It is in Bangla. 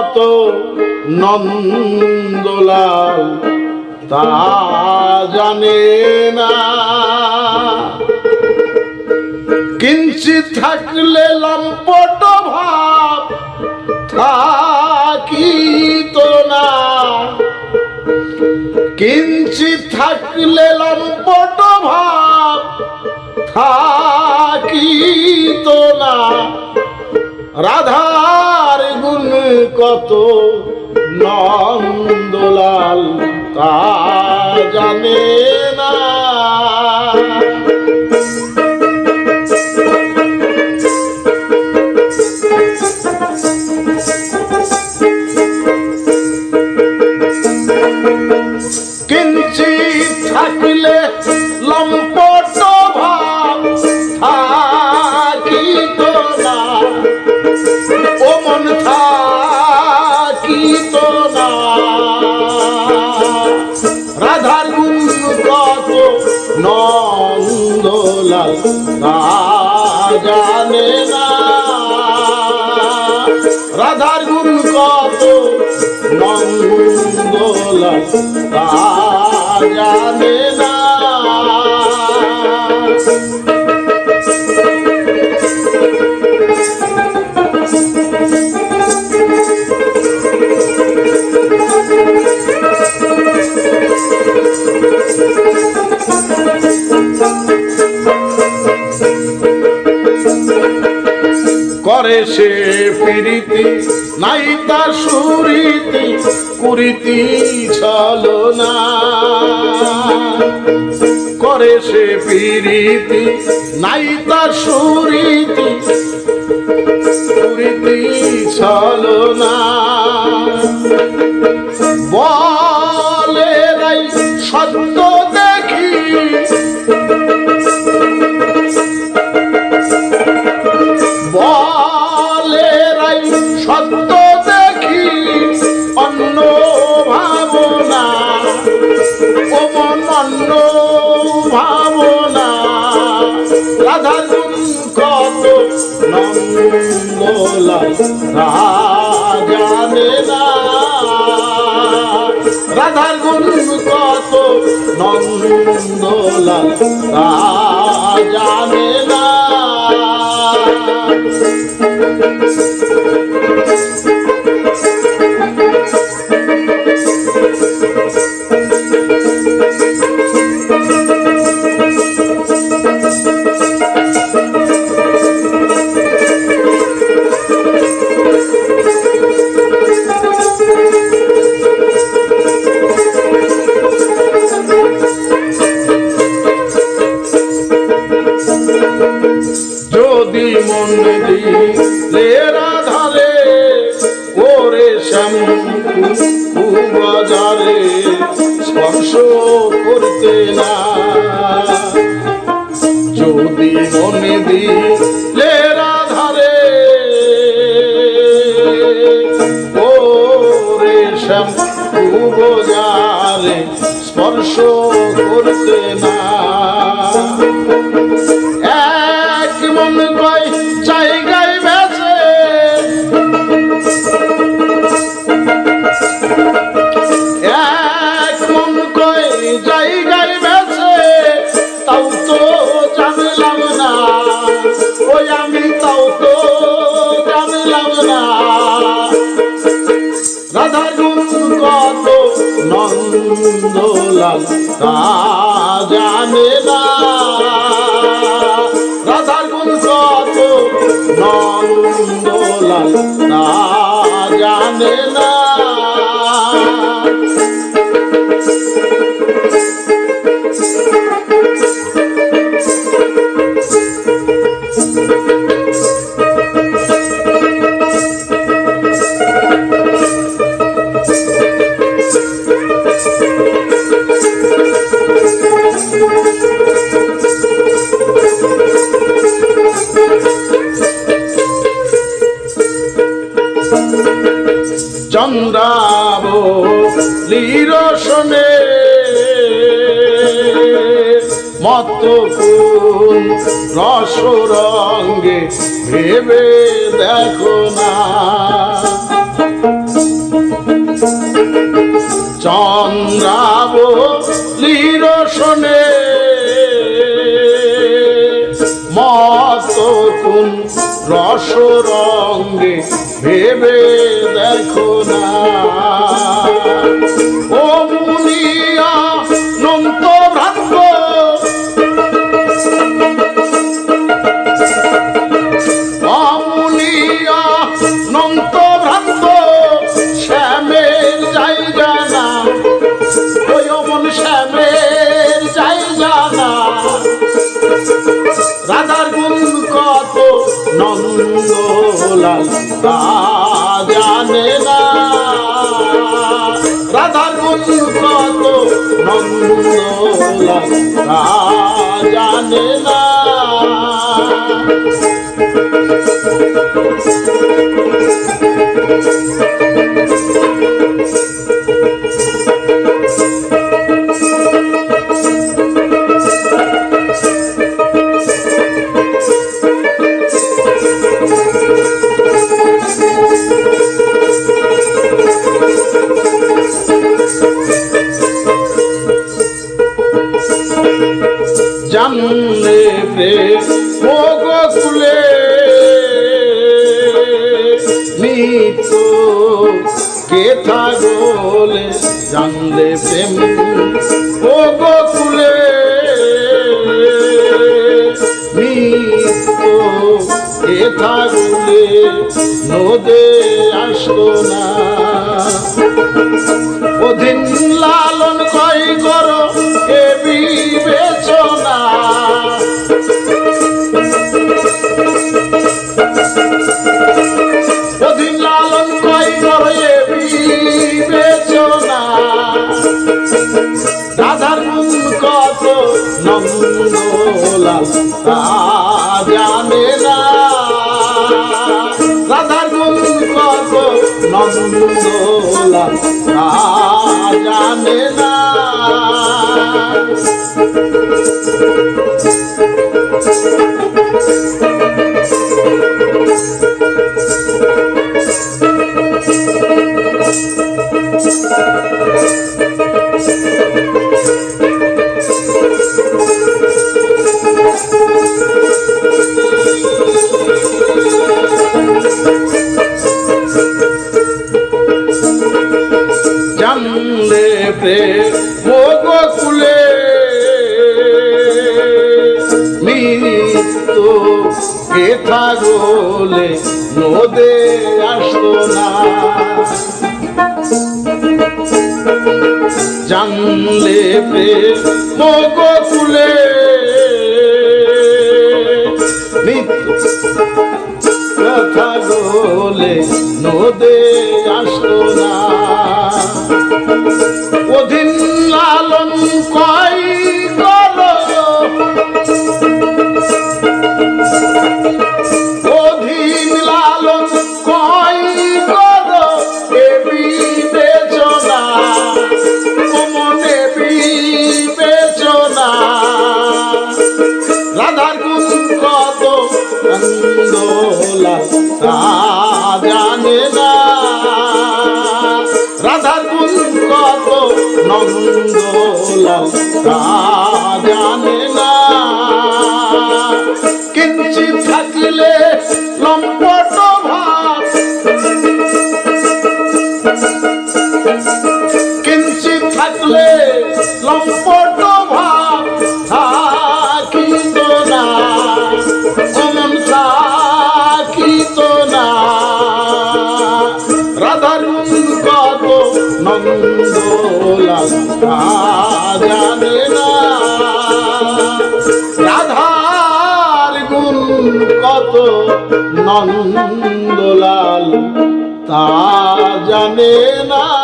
কত নন্দলাল, তা জানে না। কিঞ্চিত থাকলে লম্পট ভাব থাকিত না। কিঞ্চিত থাকলে লম্পট ভাব থাকিত না। গুণ কত নন্দলাল তা জানে না। কিঞ্চিত থাকলে লম্পট কত নন্দলাল তা জানে না রাধার গুণ কত? নন্দলাল তা জানে না করে সে ফিরিতি নাই তার সুরীতি, কুরীতি ছল না। করে সে ফিরিতি নাই তার সুরীতি, কুরীতি ছলো ভাবনা? রাধা কত নন্দলাল রাজানে না? রাধার গুণ কত নন্দলাল রাজানে না? শ্যাম উপজারে স্পর্শ করতে না। এক মন কয় নন্দলাল তা জানে না। রাধার গুণ কত নন্দলাল তা জানে না। চন্দ্রাব লিরসনে মত ফুল রস ভেবে দেখো না। চন্দ্রাব লিরসনে মত কোন রস ভেবে দেখো না। মুনিয়া ভ্রান্ত। অমুনিয়া শ্যামের জায়গা না। ওই অমন শ্যামের জায়গা না। রাধার গুণ কত নন্দলাল তা। কত নন্দলাল জানে না জানলে কেথা গোলে জানলে প্রেম। ও গোকুলে এ থাকলে নদে আসতো না। অধীন লালন জানে না। রাধার গুণ কত নন্দলাল তা জানে না। জানলে প্রেম মৃত্যু কেথা গোলে, নদে আসতো না। জানলে প্রেম গোকুলে মৃত্যু কথা বলে নদে অধীন লালন বিবেচনা রাধার গুণ কত নন্দলাল তা নন্দলাল তা তা জানে না রাধার গুণ কত নন্দলাল তা জানে না